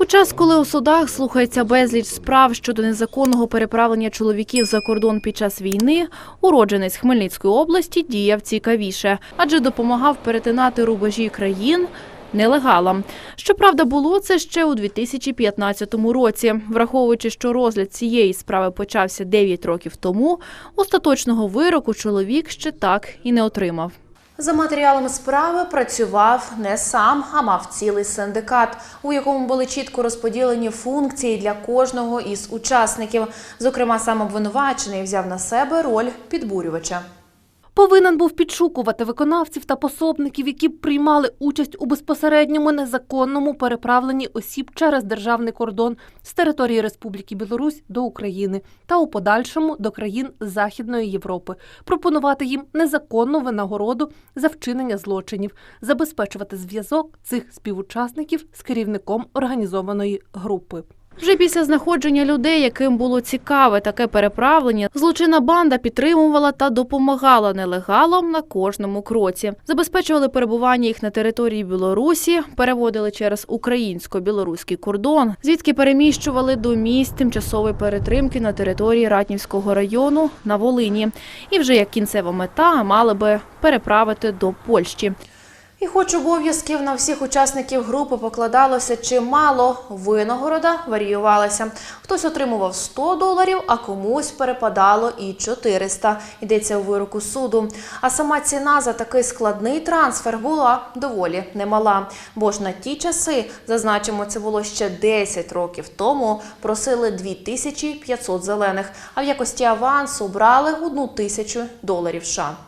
У час, коли у судах слухається безліч справ щодо незаконного переправлення чоловіків за кордон під час війни, уродженець Хмельницької області діяв цікавіше, адже допомагав перетинати рубежі країн нелегалам. Щоправда, було це ще у 2015 році. Враховуючи, що розгляд цієї справи почався 9 років тому, остаточного вироку чоловік ще так і не отримав. За матеріалами справи працював не сам, а мав цілий синдикат, у якому були чітко розподілені функції для кожного із учасників. Зокрема, сам обвинувачений взяв на себе роль підбурювача. Повинен був підшукувати виконавців та пособників, які б приймали участь у безпосередньому незаконному переправленні осіб через державний кордон з території Республіки Білорусь до України та у подальшому до країн Західної Європи, пропонувати їм незаконну винагороду за вчинення злочинів, забезпечувати зв'язок цих співучасників з керівником організованої групи. Вже після знаходження людей, яким було цікаве таке переправлення, злочинна банда підтримувала та допомагала нелегалам на кожному кроці. Забезпечували перебування їх на території Білорусі, переводили через українсько-білоруський кордон, звідки переміщували до місць тимчасової перетримки на території Ратнівського району на Волині. І вже як кінцева мета мали би переправити до Польщі. І хоч обов'язків на всіх учасників групи покладалося чимало, винагорода варіювалася. Хтось отримував 100 доларів, а комусь перепадало і 400. Йдеться у вироку суду. А сама ціна за такий складний трансфер була доволі немала. Бо ж на ті часи, зазначимо, це було ще 10 років тому, просили 2500 зелених, а в якості авансу брали одну тисячу доларів США.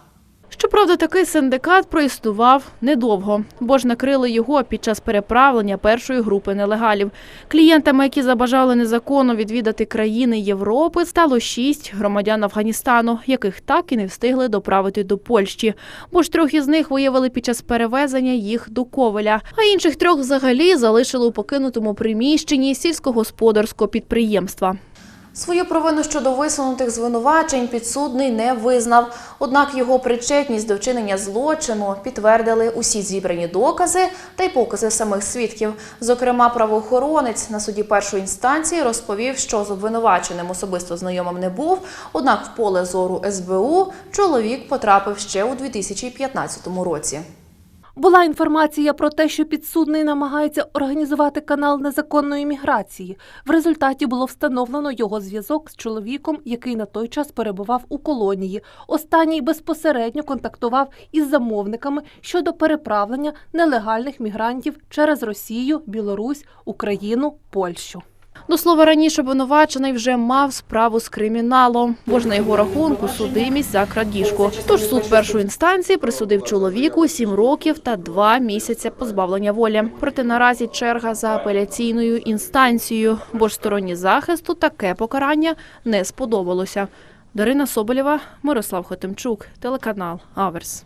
Щоправда, такий синдикат проіснував недовго, бо ж накрили його під час переправлення першої групи нелегалів. Клієнтами, які забажали незаконно відвідати країни Європи, стало шість громадян Афганістану, яких так і не встигли доправити до Польщі. Бо ж трьох із них виявили під час перевезення їх до Ковеля, а інших трьох взагалі залишили у покинутому приміщенні сільськогосподарського підприємства. Свою провину щодо висунутих звинувачень підсудний не визнав. Однак його причетність до вчинення злочину підтвердили усі зібрані докази та й покази самих свідків. Зокрема, правоохоронець на суді першої інстанції розповів, що з обвинуваченим особисто знайомим не був. Однак в поле зору СБУ чоловік потрапив ще у 2015 році. Була інформація про те, що підсудний намагається організувати канал незаконної міграції. В результаті було встановлено його зв'язок з чоловіком, який на той час перебував у колонії. Останній безпосередньо контактував із замовниками щодо переправлення нелегальних мігрантів через Росію, Білорусь, Україну, Польщу. До слова, раніше обвинувачений вже мав справу з криміналом, бо ж на його рахунку судимість за крадіжку. Тож суд першої інстанції присудив чоловіку 7 років та 2 місяці позбавлення волі. Проте наразі черга за апеляційною інстанцією, бо ж стороні захисту таке покарання не сподобалося. Дарина Соболєва, Мирослав Хотимчук, телеканал Аверс.